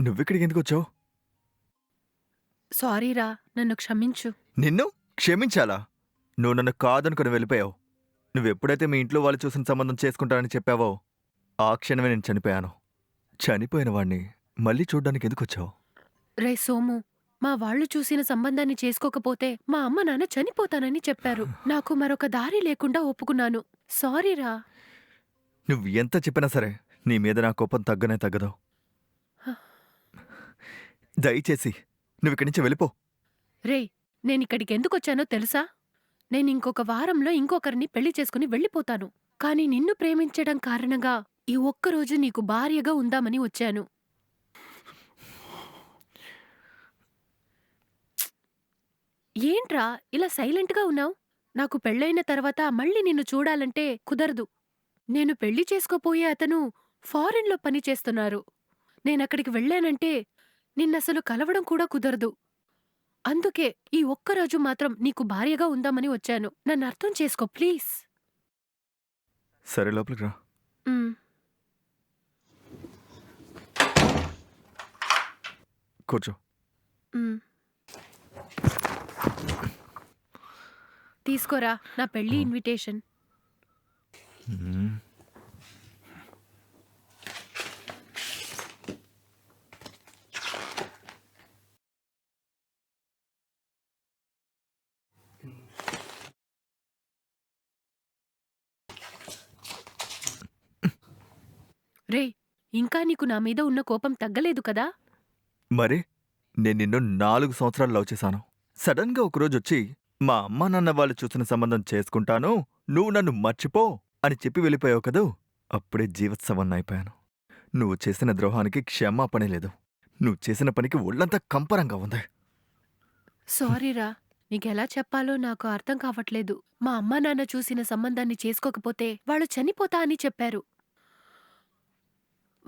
నువ్విక్కడికి ఎందుకు వచ్చావు సారీరా నన్ను క్షమించు. నిన్ను? క్షమించాలా? నువ్వు నన్ను కాదనుకుని వెళ్ళిపోయావు. నువ్వెప్పుడైతే మీ ఇంట్లో వాళ్ళు చూసిన సంబంధం చేసుకుంటానని చెప్పావో ఆ క్షణమే నేను చనిపోయాను. చనిపోయిన వాణ్ణి మళ్ళీ చూడ్డానికి ఎందుకు వచ్చావు రే సోము మా వాళ్ళు చూసిన సంబంధాన్ని చేసుకోకపోతే మా అమ్మ నాన్న చనిపోతానని చెప్పారు. నాకు మరొక దారి లేకుండా ఒప్పుకున్నాను. సారీరా నువ్వు ఎంత చెప్పినా సరే నీ మీద నా కోపం తగ్గనే తగ్గదు. దయచేసి నువ్విక్కడి నుంచి వెళ్ళిపో. రే నేనిక్కడికి ఎందుకొచ్చానో తెలుసా? నేను ఇంకొక వారంలో ఇంకొకరిని పెళ్ళి చేసుకుని వెళ్ళిపోతాను. కాని నిన్ను ప్రేమించడం కారణంగా ఈ ఒక్కరోజు నీకు భార్యగా ఉందామని వచ్చాను. ఏంట్రా ఇలా సైలెంట్గా ఉన్నావు? నాకు పెళ్ళైన తర్వాత మళ్ళీ నిన్ను చూడాలంటే కుదరదు. నేను పెళ్ళి చేసుకోపోయే అతను ఫారెన్లో పని చేస్తున్నారు నేనక్కడికి వెళ్ళానంటే నిన్నసలు కలవడం కూడా కుదరదు. అందుకే ఈ ఒక్కరోజు మాత్రం నీకు భార్యగా ఉందామని వచ్చాను. నన్ను అర్థం చేసుకో ప్లీజ్. సరే లోపలికి రా. కూర్చో. తీసుకోరా నా పెళ్ళి ఇన్విటేషన్. రే ఇంకా నీకు నా మీద ఉన్న కోపం తగ్గలేదు కదా? మరి నేను నిన్ను నాలుగు సంవత్సరాలు లవ్ చేశాను. సడన్గా ఒకరోజు వచ్చి మా అమ్మ నాన్న వాళ్ళు చూసిన సంబంధం చేసుకుంటాను నువ్వు నన్ను మర్చిపో అని చెప్పి వెళ్ళిపోయావు కదూ? అప్పుడే జీవత్సవన్న అయిపోయాను. నువ్వు చేసిన ద్రోహానికి క్షమాపణే లేదు. నువ్వు చేసిన పనికి ఒళ్ళంతా కంపరంగా ఉంది. సారీరా నీకెలా చెప్పాలో నాకు అర్థం కావట్లేదు. మా అమ్మా నాన్న చూసిన సంబంధాన్ని చేసుకోకపోతే వాళ్ళు చనిపోతా అని చెప్పారు.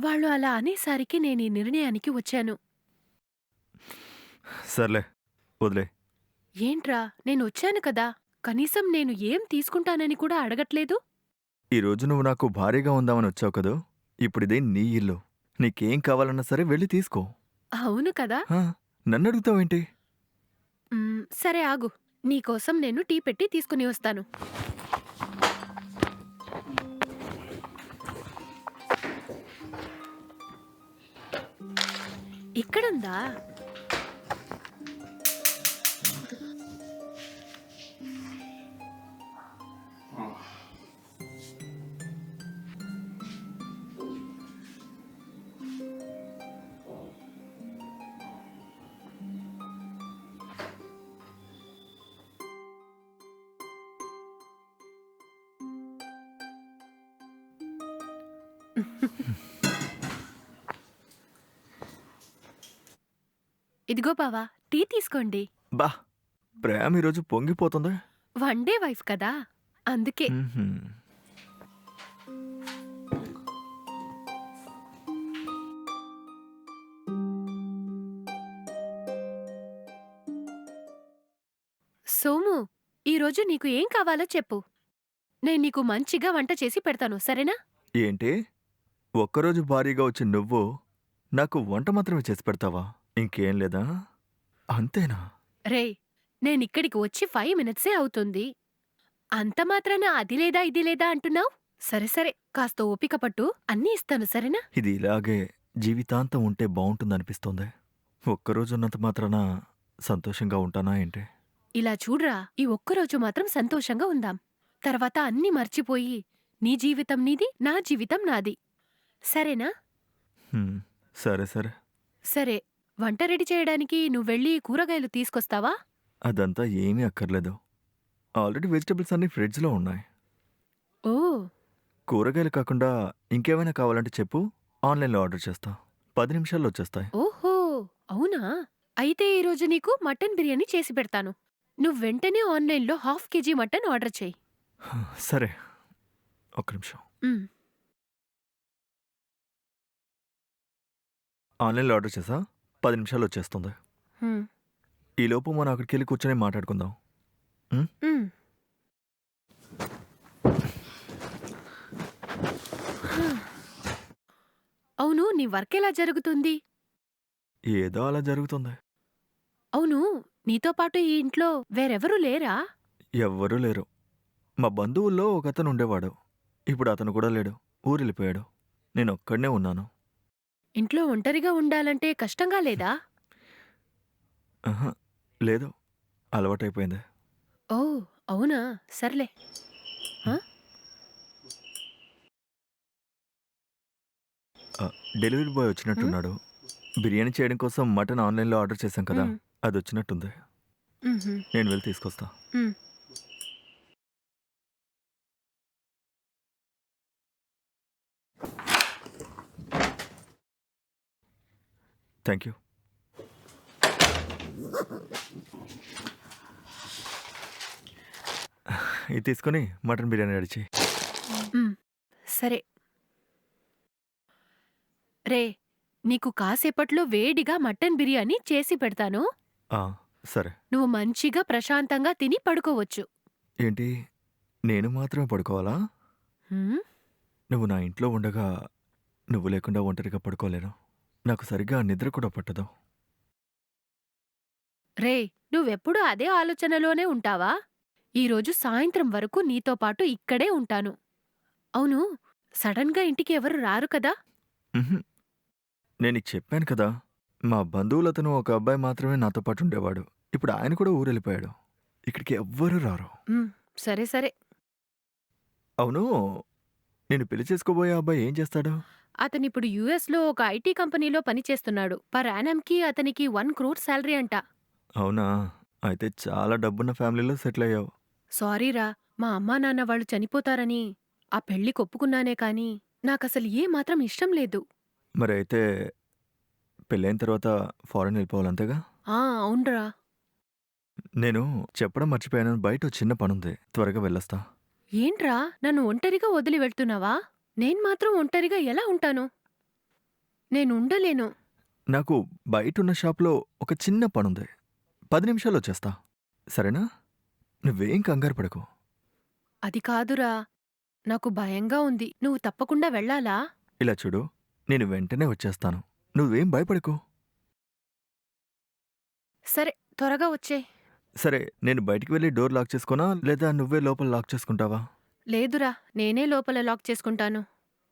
వాళ్ళు అలా అనేసరికి నేను ఈ నిర్ణయానికి వచ్చాను. సర్లే వదిలే. ఏంట్రా నేను వచ్చాను కదా. కనీసం నేను ఏం తీసుకుంటానని కూడా అడగట్లేదు? ఈరోజు నువ్వు నాకు భారీగా ఉందామని వచ్చావు కదూ? ఇప్పుడిదే నీ ఇల్లు. నీకేం కావాలన్నా సరే వెళ్ళి తీసుకో. అవును కదా. హా, నన్ను అడుగుతావేంటి సరే ఆగు. నీకోసం నేను టీ పెట్టి తీసుకుని వస్తాను. ఇక్కడుందా ఇదిగో బావా టీ తీసుకోండి. బా ప్రేమ ఈరోజు పొంగిపోతుంది? వన్ డే వైఫ్ కదా అందుకే. సోము ఈరోజు నీకు ఏం కావాలో చెప్పు. నేను నీకు మంచిగా వంట చేసి పెడతాను సరేనా? ఏంటి? ఒక్కరోజు భారీగా వచ్చి నువ్వు నాకు వంట మాత్రమే చేసి పెడతావా? ఇంకేం లేదా? అంతేనా? రే నేనిక్కడికి వచ్చి ఫైవ్ మినిట్సే అవుతుంది. అంత మాత్రాన అది లేదా ఇది లేదా అంటున్నావు? సరే సరే కాస్త ఓపిక పట్టు అన్నీ ఇస్తాను సరేనా? ఇది ఇలాగే జీవితాంతం ఉంటే బాగుంటుందనిపిస్తోంది. ఒక్కరోజు ఉన్నంత మాత్రాన సంతోషంగా ఉంటానా ఏంటి? ఇలా చూడ్రా ఈ ఒక్కరోజు మాత్రం సంతోషంగా ఉందాం. తర్వాత అన్నీ మర్చిపోయి నీ జీవితం నీది నా జీవితం నాది. సరేనా? హ్మ్, సరే సరే. సరే. వంట రెడీ చేయడానికి నువ్వెళ్ళి కూరగాయలు తీసుకొస్తావా? అదంతా ఏమీ అక్కర్లేదు. ఆల్రెడీ వెజిటబుల్స్ అన్నీ ఫ్రిడ్జ్లో ఉన్నాయి. ఓ! కూరగాయలు కాకుండా ఇంకేమైనా కావాలంటే చెప్పు. ఆన్లైన్లో ఆర్డర్ చేస్తా. పది నిమిషాల్లో వచ్చేస్తాయి. ఓహో! అవునా? అయితే ఈరోజు నీకు మటన్ బిర్యానీ చేసి పెడతాను. నువ్వు వెంటనే ఆన్లైన్లో హాఫ్ కేజీ మటన్ ఆర్డర్ చేయి. సరే. ఒక్క నిమిషం. ఉమ్, ఆన్లైన్లో ఆర్డర్ చేసా? పది నిమిషాలు వచ్చేస్తుంది. ఈలోపు మనం అక్కడికి వెళ్ళి కూర్చొని మాట్లాడుకుందాం. అవును నీ వర్క్ ఎలా జరుగుతుంది? ఏదో అలా జరుగుతుంది. అవును నీతో పాటు ఈ ఇంట్లో వేరెవరూ లేరా? ఎవ్వరూ లేరు. మా బంధువుల్లో ఒకతను ఉండేవాడు. ఇప్పుడు అతను కూడా లేడు. ఊరెళ్ళిపోయాడు నేను ఒక్కడనే ఉన్నాను. ఇంట్లో ఒంటరిగా ఉండాలంటే కష్టంగా లేదా? లేదు. అలవాటైపోయింది. ఓ అవునా? సర్లే. Delivery boy వచ్చినట్టున్నాడు. బిర్యానీ చేయడం కోసం మటన్ ఆన్లైన్లో ఆర్డర్ చేశాం కదా అది వచ్చినట్టుంది. నేను వెళ్ళి తీసుకొస్తా. మ్. థ్యాంక్ యూ ఇది తీసుకొని మటన్ బిర్యానీ అడిచి మ్, సరే. రే నీకు కాసేపట్లో వేడిగా మటన్ బిర్యానీ చేసి పెడతాను. సరే. నువ్వు మంచిగా ప్రశాంతంగా తిని పడుకోవచ్చు. ఏంటి? నేను మాత్రమే పడుకోవాలా? హ్మ్? నువ్వు నా ఇంట్లో ఉండగా నువ్వు లేకుండా ఒంటరిగా పడుకోలేను. నాకు సరిగ్గా నిద్ర కూడా పట్టదు. రే నువ్వెప్పుడూ అదే ఆలోచనలోనే ఉంటావా? ఈరోజు సాయంత్రం వరకు నీతో పాటు ఇక్కడే ఉంటాను. అవును సడన్గా ఇంటికి ఎవరు రారు కదా? ఉహుం. నేను నీకు చెప్పాను కదా మా బంధువులతను ఒక అబ్బాయి మాత్రమే నాతో పాటు ఉండేవాడు. ఇప్పుడు ఆయన కూడా ఊరెళ్ళిపోయాడు. ఇక్కడికి ఎవ్వరూ రారు. సరే సరే. అవును నేను పెళ్ళి చేసుకోబోయే అబ్బాయి ఏం చేస్తాడు? అతనిప్పుడు యుఎస్లో ఒక ఐటీ కంపెనీలో పనిచేస్తున్నాడు. పర్ యానమ్కి అతనికి వన్ క్రోర్ శాలరీ అంట. అవునా? అయితే చాలా డబ్బున్న ఫ్యామిలీలో సెటిల్ అయ్యావు సారీరా మా అమ్మా నాన్న వాళ్ళు చనిపోతారని ఆ పెళ్ళి కొప్పుకున్నానే కాని నాకసలు ఏ మాత్రం ఇష్టం లేదు. మరి అయితే పెళ్ళైన తర్వాత ఫారెన్ వెళ్ళిపోవాలంతేగా? ఆ అవునరా. నేను చెప్పడం మర్చిపోయాను బయట ఓ చిన్న పనుంది. త్వరగా వెళ్ళొస్తా. ఏంట్రా? నన్ను ఒంటరిగా వదిలి వెళ్తున్నావా? నేను మాత్రం ఒంటరిగా ఎలా ఉంటాను? నేనుండలేను నాకు బయట ఉన్న షాప్లో ఒక చిన్న పనుంది. పది నిమిషాలు వచ్చేస్తా సరేనా? నువ్వేం కంగారు పడకు. అది కాదురా. నాకు భయంగా ఉంది. నువ్వు తప్పకుండా వెళ్ళాలా? ఇలా చూడు. నేను వెంటనే వచ్చేస్తాను. నువ్వేం భయపడకు. సరే త్వరగా వచ్చే సరే నేను బయటికి వెళ్ళి డోర్ లాక్ చేసుకోనా లేదా నువ్వే లోపల లాక్ చేసుకుంటావా? లేదురా నేనే లోపల లాక్ చేసుకుంటాను.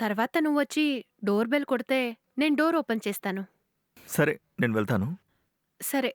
తర్వాత నువ్వొచ్చి డోర్ బెల్ కొడితే నేను డోర్ ఓపెన్ చేస్తాను. సరే నేను వెళ్తాను. సరే.